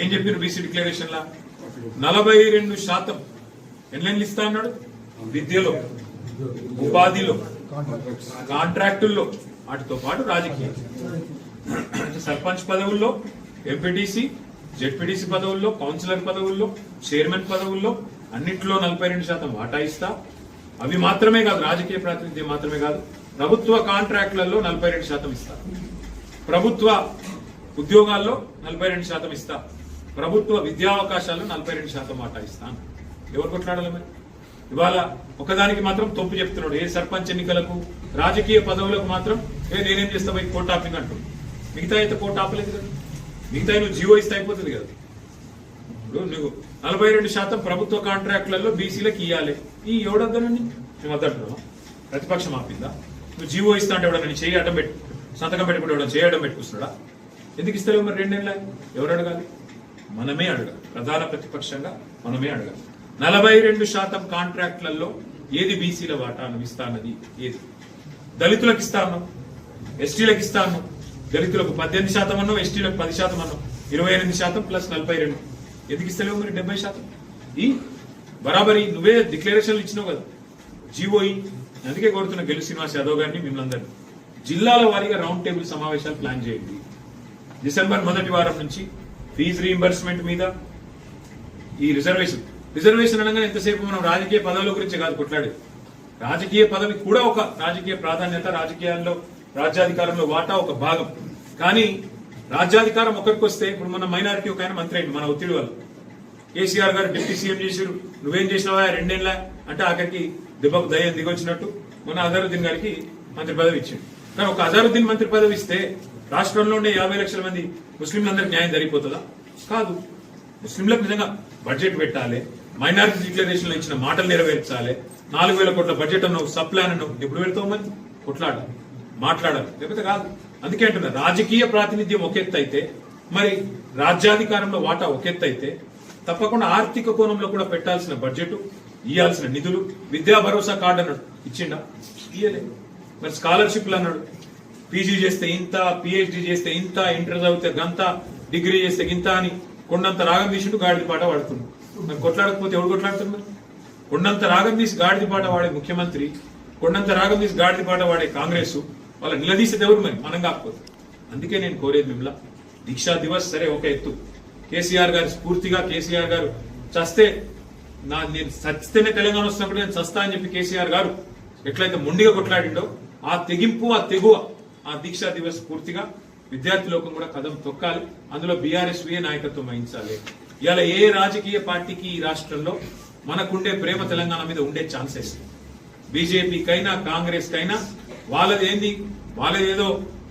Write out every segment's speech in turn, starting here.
ఏం చెప్పారు BC declaration లా నలభై రెండు శాతం ఎన్లైన్లు ఇస్తా అన్నాడు? విద్యలో ఉపాధిలో కాంట్రాక్టుల్లో వాటితో పాటు రాజకీయం. సర్పంచ్ పదవుల్లో ఎంపీటీసీ జెడ్పీటీసీ పదవుల్లో కౌన్సిలర్ పదవుల్లో చైర్మన్ పదవుల్లో అన్నింటిలో నలభై రెండు శాతం వాటా ఇస్తా. అవి మాత్రమే కాదు రాజకీయ ప్రాతినిధ్యం మాత్రమే కాదు ప్రభుత్వ కాంట్రాక్టులలో నలభై రెండు శాతం ఇస్తా. ప్రభుత్వ ఉద్యోగాల్లో నలభై రెండు శాతం ఇస్తా. ప్రభుత్వ విద్యా నలభై రెండు శాతం మాట ఇస్తాను. ఎవరు కొట్లాడాలి మరి? ఇవాళ ఒకదానికి మాత్రం తొప్పు చెప్తున్నాడు. ఏ సర్పంచ్ ఎన్నికలకు రాజకీయ పదవులకు మాత్రం ఏ నేనేం చేస్తా పోయి కోర్టు ఆపింగ్ అంటుంది మిగతా అయితే కోర్టు ఆపలేదు కదా. మిగతా నువ్వు జీవో ఇస్తే అయిపోతుంది కదా. ఇప్పుడు నువ్వు నలభై రెండు శాతం ప్రభుత్వ కాంట్రాక్టులలో బీసీలకు ఇవ్వాలి ఈ ఎవడద్దనండి? మేము వద్దంటున్నావా ప్రతిపక్షం ఆపిందా? నువ్వు జీవో ఇస్తా అంటే ఎవడన్నా నీ పెట్టు సంతకం పెట్టుకుంటే ఎవడన్నా చేయడం పెట్టుకున్నాడా ఎందుకు ఇస్తలేవు మరి రెండేళ్ళ ఎవరు అడగాలి? మనమే అడగాలి ప్రధాన ప్రతిపక్షంగా మనమే అడగాలి నలభై రెండు శాతం కాంట్రాక్ట్లలో ఏది బీసీల వాటా నువ్వు ఏది? దళితులకు ఇస్తాను. ఎస్టీలకు ఇస్తాను. దళితులకు పద్దెనిమిది శాతం అన్నం ఎస్టీలకు పది శాతం అన్నం ఇరవై ఎనిమిది శాతం ప్లస్ నలభై రెండు. ఎందుకు ఇస్తలేవు మరి డెబ్బై శాతం? ఈ బరాబరి నువ్వే డిక్లరేషన్లు ఇచ్చినావు కదా. జీవోయి అందుకే కోరుతున్న గెలు శ్రీనివాస్ యాదవ్ గారిని మిమ్మల్ని అందరినీ. జిల్లాల వారీగా రౌండ్ టేబుల్ సమావేశాలు ప్లాన్ చేయండి. డిసెంబర్ మొదటి వారం నుంచి ఫీజు రీఎంబర్స్మెంట్ మీద ఈ రిజర్వేషన్. రిజర్వేషన్ అనగా ఎంతసేపు మనం రాజకీయ పదవుల గురించి కాదు కొట్లాడేది. రాజకీయ పదవి కూడా ఒక రాజకీయ ప్రాధాన్యత రాజకీయాల్లో రాజ్యాధికారంలో వాటా ఒక భాగం. కానీ రాజ్యాధికారం ఒకరికి వస్తే ఇప్పుడు మన మైనారిటీ ఒక ఆయన మంత్రి అయింది మన ఒత్తిడి వల్ల. కేసీఆర్ గారు డిప్యూటీ సీఎం చేశారు. నువ్వేం చేసినావా రెండేళ్ళ అంటే ఆఖరికి దెబ్బకు దయ్యం దిగొచ్చినట్టు మన అజారుద్దీన్ గారికి మంత్రి పదవి ఇచ్చాడు. కానీ ఒక అజరుద్దీన్ మంత్రి పదవి ఇస్తే రాష్ట్రంలో ఉండే యాభై లక్షల మంది ముస్లింలందరికీ న్యాయం జరిగిపోతుందా? కాదు. ముస్లింలకు నిజంగా బడ్జెట్ పెట్టాలి మైనారిటీ డిక్లరేషన్లో ఇచ్చిన మాటలు నెరవేర్చాలి నాలుగు వేల కోట్ల బడ్జెట్ అన్న సబ్ ప్లాన్ ఎప్పుడు వెళ్తావు మరి? కొట్లాడాలి మాట్లాడాలి. లేకపోతే కాదు. అందుకే అంటున్నా రాజకీయ ప్రాతినిధ్యం ఒక ఎత్తు అయితే మరి రాజ్యాధికారంలో వాటా ఒక ఎత్తు అయితే తప్పకుండా ఆర్థిక కోణంలో కూడా పెట్టాల్సిన బడ్జెట్ ఇవ్వాల్సిన నిధులు విద్యా భరోసా కార్డు అన్నాడు ఇచ్చిండా? ఇయ్యలేదు మరి స్కాలర్షిప్లు అన్నాడు పీజీ చేస్తే ఇంత పిహెచ్డి చేస్తే ఇంత ఇంటర్ చదివితే గంత డిగ్రీ చేస్తే గింత అని కొండంత రాగం తీసిండు గాడిది పాట పాడుతున్నాడు మరి కొట్లాడకపోతే ఎవడు కొట్లాడుతున్నారు కొండంత రాగం తీసి గాడిద పాట వాడే ముఖ్యమంత్రి కొండంత రాగం తీసి గాడిది పాట వాడే కాంగ్రెస్ వాళ్ళ నిలదీసేది ఎవరు మరి? మనం కాకపోతే. అందుకే నేను కోరేది మిమ్మల్ని దీక్షా దివస్ సరే ఒక ఎత్తు. కేసీఆర్ గారు స్ఫూర్తిగా కేసీఆర్ గారు చస్తే నా నేను చస్తేనే తెలంగాణ వస్తున్నప్పుడు నేను చస్తా అని చెప్పి కేసీఆర్ గారు ఎట్లయితే మొండిగా కొట్లాడిండో ఆ తెగింపు ఆ తెగువ ఆ దీక్షా దివస్ పూర్తిగా విద్యార్థి లోకం కూడా కథం తొక్కాలి. అందులో బీఆర్ఎస్వియే నాయకత్వం వహించాలి. ఇవాళ ఏ రాజకీయ పార్టీకి ఈ రాష్ట్రంలో మనకుండే ప్రేమ తెలంగాణ మీద ఉండే ఛాన్సెస్? బీజేపీకైనా కాంగ్రెస్ కైనా వాళ్ళది ఏంది? వాళ్ళది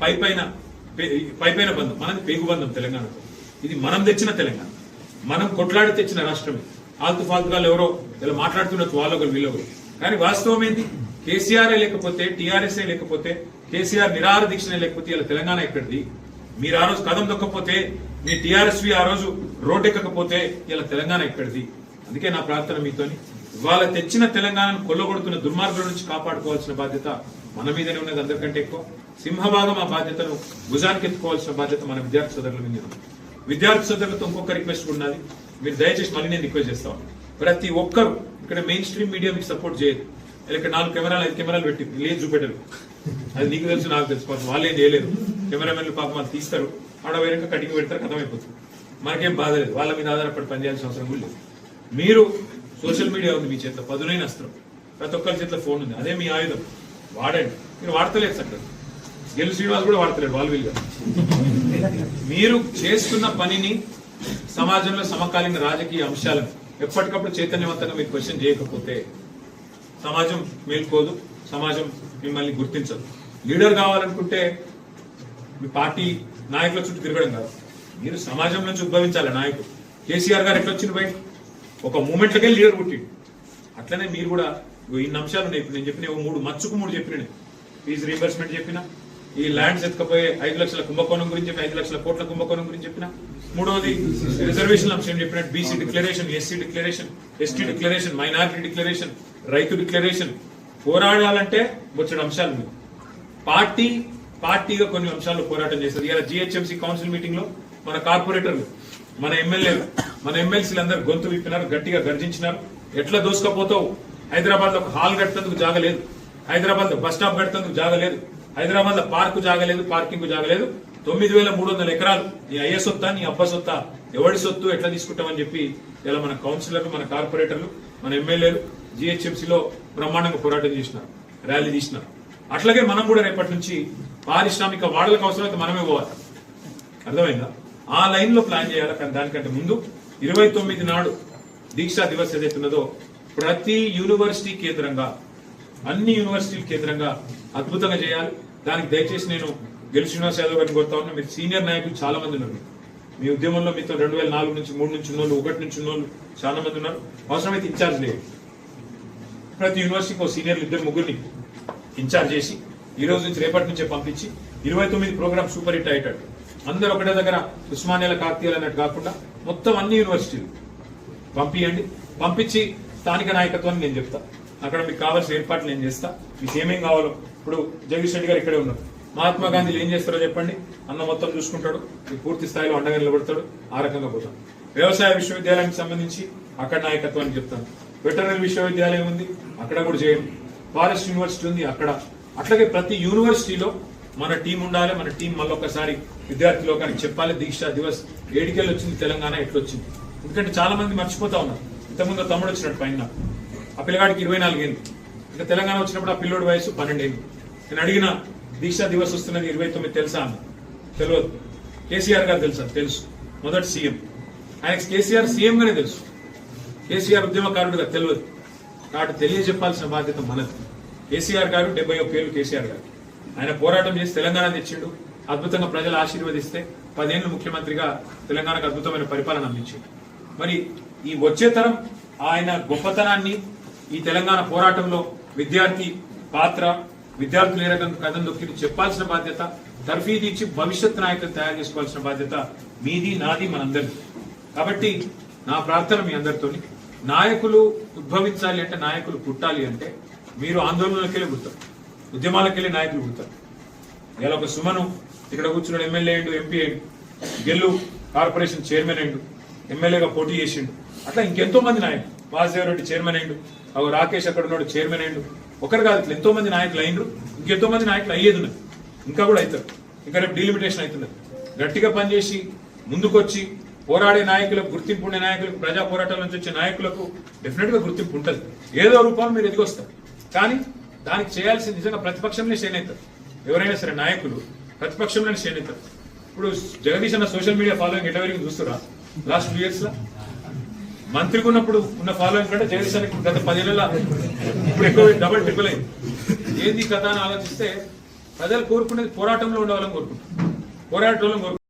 పై పైన పై పైన బంధం. మనది పేగుబంధం తెలంగాణతో ఇది మనం తెచ్చిన తెలంగాణ. మనం కొట్లాడి తెచ్చిన రాష్ట్రం ఆల్తు ఫాల్తుగాలు ఎవరో ఇలా మాట్లాడుతున్నట్టు వాళ్ళొకరు వీళ్ళొకరు కానీ వాస్తవం ఏంది? కేసీఆర్ లేకపోతే టీఆర్ఎస్ లేకపోతే కేసీఆర్ నిరాహార దీక్షనే లేకపోతే ఇలా తెలంగాణ ఎక్కడిది మీరు ఆ రోజు కథం దొక్కపోతే మీ టీఆర్ఎస్వి ఆ రోజు రోడ్డెక్కకపోతే ఇలా తెలంగాణ ఎక్కడిది అందుకే నా ప్రార్థన మీతోని ఇవాళ తెచ్చిన తెలంగాణను కొల్లగొడుతున్న దుర్మార్గుల నుంచి కాపాడుకోవాల్సిన బాధ్యత మన మీదనే ఉన్నది అందరికంటే ఎక్కువ. సింహభాగం ఆ బాధ్యతను భుజానికి ఎత్తుకోవాల్సిన బాధ్యత మన విద్యార్థి సోదరుల మీద విద్యార్థి సోదరులతో ఇంకొక రిక్వెస్ట్ కూడా ఉన్నది. మీరు దయచేసి మళ్ళీ నేను రిక్వెస్ట్ చేస్తాను ప్రతి ఒక్కరు ఇక్కడ మెయిన్ స్ట్రీమ్ మీడియా మీకు సపోర్ట్ చేయదు. ఇలా ఇక్కడ నాలుగు కెమెరాలు ఐదు కెమెరాలు పెట్టి లేదు చూపెట్టరు. అది నీకు తెలుసు నాకు తెలుసు. పాపం వాళ్ళు ఏం చేయలేరు. కెమెరామెన్లు పాపం వాళ్ళు తీస్తారు. ఆడ వేరే కటింగ్ పెడతారు కథం అయిపోతుంది మనకేం బాధ లేదు. వాళ్ళ మీద ఆధారపడి పనిచేయాల్సిన అవసరం కూడా లేదు. మీరు సోషల్ మీడియా ఉంది మీ చేతిలో పదునైన అస్త్రం. ప్రతి ఒక్కరి చేతిలో ఫోన్ ఉంది. అదే మీ ఆయుధం. వాడండి. మీరు వాడతలేదు చక్కగా గెలు శ్రీనివాస్ కూడా వాడతలేడు వాళ్ళు వీళ్ళుగా మీరు చేస్తున్న పనిని సమాజంలో సమకాలీన రాజకీయ అంశాలను ఎప్పటికప్పుడు చైతన్యవంతంగా మీరు క్వశ్చన్ చేయకపోతే సమాజం మేల్కోదు సమాజం మిమ్మల్ని గుర్తించదు. లీడర్ కావాలనుకుంటే మీ పార్టీ నాయకుల చుట్టూ తిరగడం కాదు. మీరు సమాజం నుంచి ఉద్భవించాలి నాయకుడు. కేసీఆర్ గారు ఎట్లా వచ్చింది బయట? ఒక మూమెంట్లకే లీడర్ పుట్టిండు. అట్లనే మీరు కూడా ఇన్ని అంశాలు నేను నేను చెప్పిన ఓ మూడు మచ్చుకు మూడు చెప్పిన ఫీజు రీంబర్స్మెంట్ చెప్పిన ఈ ల్యాండ్స్ ఎత్తుకపోయే ఐదు లక్షల కుంభకోణం గురించి చెప్పిన ఐదు లక్షల కోట్ల కుంభకోణం గురించి చెప్పిన. మూడవది రిజర్వేషన్ అంశం చెప్పిన BC declaration SC declaration ST declaration minority declaration రైతు డిక్లరేషన్ పోరాడాలంటే వచ్చే అంశాలు మీకు పార్టీ పార్టీగా కొన్ని అంశాలు పోరాటం చేస్తారు ఇలా జిహెచ్ఎంసీ కౌన్సిల్ మీటింగ్లో మన కార్పొరేటర్లు మన ఎమ్మెల్యేలు మన ఎమ్మెల్సీలు అందరు గొంతు విప్పినారు గట్టిగా గర్జించినారు. ఎట్లా దోసుకపోతావు? హైదరాబాద్లో ఒక హాల్ కట్టేందుకు జాగలేదు. హైదరాబాద్లో బస్ స్టాప్ కట్టేందుకు జాగలేదు. హైదరాబాద్లో పార్కు జాగలేదు పార్కింగ్ జాగలేదు. తొమ్మిది వేల మూడు వందల ఎకరాలు నీ అయ్య సొత్తా నీ అబ్బ సొత్తా ఎవడి సొత్తు ఎట్లా తీసుకుంటామని చెప్పి ఇలా మన కౌన్సిలర్లు మన కార్పొరేటర్లు మన ఎమ్మెల్యేలు జిహెచ్ఎంసీలో బ్రహ్మాండంగా పోరాటం చేసినారు ర్యాలీ తీసినారు. అట్లాగే మనం కూడా రేపటి నుంచి పారిశ్రామిక వాడలకు అవసరమైతే మనమే పోవాలి. అర్థమైందా? ఆ లైన్లో ప్లాన్ చేయాలి? కానీ దానికంటే ముందు ఇరవై తొమ్మిది నాడు దీక్షా దివస్ ఏదైతున్నదో ప్రతి యూనివర్సిటీ కేంద్రంగా అన్ని యూనివర్సిటీల కేంద్రంగా అద్భుతంగా చేయాలి. దానికి దయచేసి నేను గెలు శ్రీనివాస్ యాదవ్ గారిని కోరుతా ఉన్నా. మీరు సీనియర్ నాయకులు చాలా మంది ఉన్నారు. మీ ఉద్యమంలో మీతో రెండు వేల నాలుగు నుంచి మూడు నుంచి ఉన్నోళ్ళు ఒకటి నుంచి ఉన్నోళ్ళు చాలా మంది ఉన్నారు. అవసరమైతే ఇన్ఛార్జ్ లేదు ప్రతి యూనివర్సిటీకి ఒక సీనియర్లు ఇద్దరు ముగ్గురిని ఇన్ఛార్జ్ చేసి ఈ రోజు నుంచి రేపటి నుంచే పంపించి ఇరవై తొమ్మిది ప్రోగ్రామ్ సూపర్ హిట్ అయ్యేటట్టు అందరూ ఒకటే దగ్గర ఉస్మానియాల కాకతీయాలు అన్నట్టు కాకుండా మొత్తం అన్ని యూనివర్సిటీలు పంపించండి పంపించి స్థానిక నాయకత్వాన్ని నేను చెప్తా. అక్కడ మీకు కావాల్సిన ఏర్పాట్లు నేను చేస్తా. మీకు ఏమేం కావాలో ఇప్పుడు జగదీష్ రెడ్డి గారు ఇక్కడే ఉన్నారు. మహాత్మా గాంధీలు ఏం చేస్తారో చెప్పండి. అన్న మొత్తం చూసుకుంటాడు. మీకు పూర్తి స్థాయిలో అండగా నిలబడతాడు. ఆ రకంగా పోతాం. వ్యవసాయ విశ్వవిద్యాలయానికి సంబంధించి అక్కడ నాయకత్వాన్ని చెప్తాను. వెటర్నరీ విశ్వవిద్యాలయం ఉంది అక్కడ కూడా చేయండి. ఫారెస్ట్ యూనివర్సిటీ ఉంది అక్కడ. అట్లాగే ప్రతి యూనివర్సిటీలో మన టీం ఉండాలి మన టీం మళ్ళొకసారి విద్యార్థి లోకానికి చెప్పాలి దీక్షా దివస్ ఏడికెళ్ళి వచ్చింది తెలంగాణ ఎట్లొచ్చింది. ఎందుకంటే చాలా మంది మర్చిపోతా ఉన్నారు. ఇంతకుముందు తమ్ముడు వచ్చినట్టు పైన. ఆ పిల్లగాడికి ఇరవై నాలుగేళ్ళు ఇంకా తెలంగాణ వచ్చినప్పుడు ఆ పిల్లోడి వయసు పన్నెండేళ్ళు నేను అడిగిన దీక్షా దివస్ వస్తున్నది ఇరవై తొమ్మిది తెలుసా అన్న తెలియదు కేసీఆర్ గారు తెలుసా? తెలుసు. మొదటి సీఎం. ఆయనకి కేసీఆర్ సీఎంగానే తెలుసు. కేసీఆర్ ఉద్యమకారుడుగా తెలియదు. కాబట్టి తెలియజెప్పాల్సిన బాధ్యత మనది. కేసీఆర్ గారు డెబ్బై ఒక్క ఏళ్ళు కేసీఆర్ గారు. ఆయన పోరాటం చేసి తెలంగాణ తెచ్చిండు. అద్భుతంగా ప్రజలు ఆశీర్వదిస్తే పదేళ్ళు ముఖ్యమంత్రిగా తెలంగాణకు అద్భుతమైన పరిపాలన అందించిండు. మరి ఈ వచ్చే తరం ఆయన గొప్పతనాన్ని ఈ తెలంగాణ పోరాటంలో విద్యార్థి పాత్ర విద్యార్థులు ఏ రకంగా కథం దొక్కి చెప్పాల్సిన బాధ్యత తర్ఫీదు ఇచ్చి భవిష్యత్ నాయకులు తయారు చేసుకోవాల్సిన బాధ్యత మీది నాది మనందరిది. కాబట్టి నా ప్రార్థన మీ అందరితోని నాయకులు ఉద్భవించాలి అంటే నాయకులు పుట్టాలి అంటే మీరు ఆందోళనలకి వెళ్ళి పుడతారు ఉద్యమాలకు వెళ్ళి నాయకులు పుడతారు ఇలా ఒక సుమను ఇక్కడ కూర్చున్నాడు ఎమ్మెల్యే అయిండు ఎంపీ అయిండు గెల్లు కార్పొరేషన్ చైర్మన్ అయిండు ఎమ్మెల్యేగా పోటీ చేసిండు. అట్లా ఇంకెంతో మంది నాయకులు. వాసుదేవరెడ్డి చైర్మన్ అయిండు అవు రాకేష్ అక్కడ ఉన్నాడు చైర్మన్ అయిండు ఒకరు కాదు ఇట్లా ఎంతో మంది నాయకులు అయిండ్రు ఇంకెంతో మంది నాయకులు అయ్యేది ఉన్నది. ఇంకా కూడా అవుతారు. ఇంకా రేపు డీలిమిటేషన్ అవుతున్నది. గట్టిగా పనిచేసి ముందుకొచ్చి పోరాడే నాయకులకు గుర్తింపు ఉండే నాయకులకు ప్రజా పోరాటాల నుంచి వచ్చే నాయకులకు డెఫినెట్గా గుర్తింపు ఉంటుంది. ఏదో రూపంలో మీరు ఎదిగొస్తారు కానీ దానికి చేయాల్సిన నిజంగా ప్రతిపక్షంలో చేనేతారు ఎవరైనా సరే నాయకులు ప్రతిపక్షంలోనే చేనేతారు ఇప్పుడు జగదీష్ అన్న సోషల్ మీడియా ఫాలోయింగ్ ఎట్లా చూస్తురా? లాస్ట్ టూ ఇయర్స్లో మంత్రికి ఉన్నప్పుడు ఉన్న ఫాలోయింగ్ కంటే జగదీష్ అన్నకి గత పదేళ్ళ ఇప్పుడు ఎక్కువ డబల్ ట్రిపుల్ అయింది. ఏది కథ అని ఆలోచిస్తే ప్రజలు కోరుకునేది పోరాటంలో ఉండవాలని కోరుకుంటారు. పోరాటంలో కోరుకుంటారు.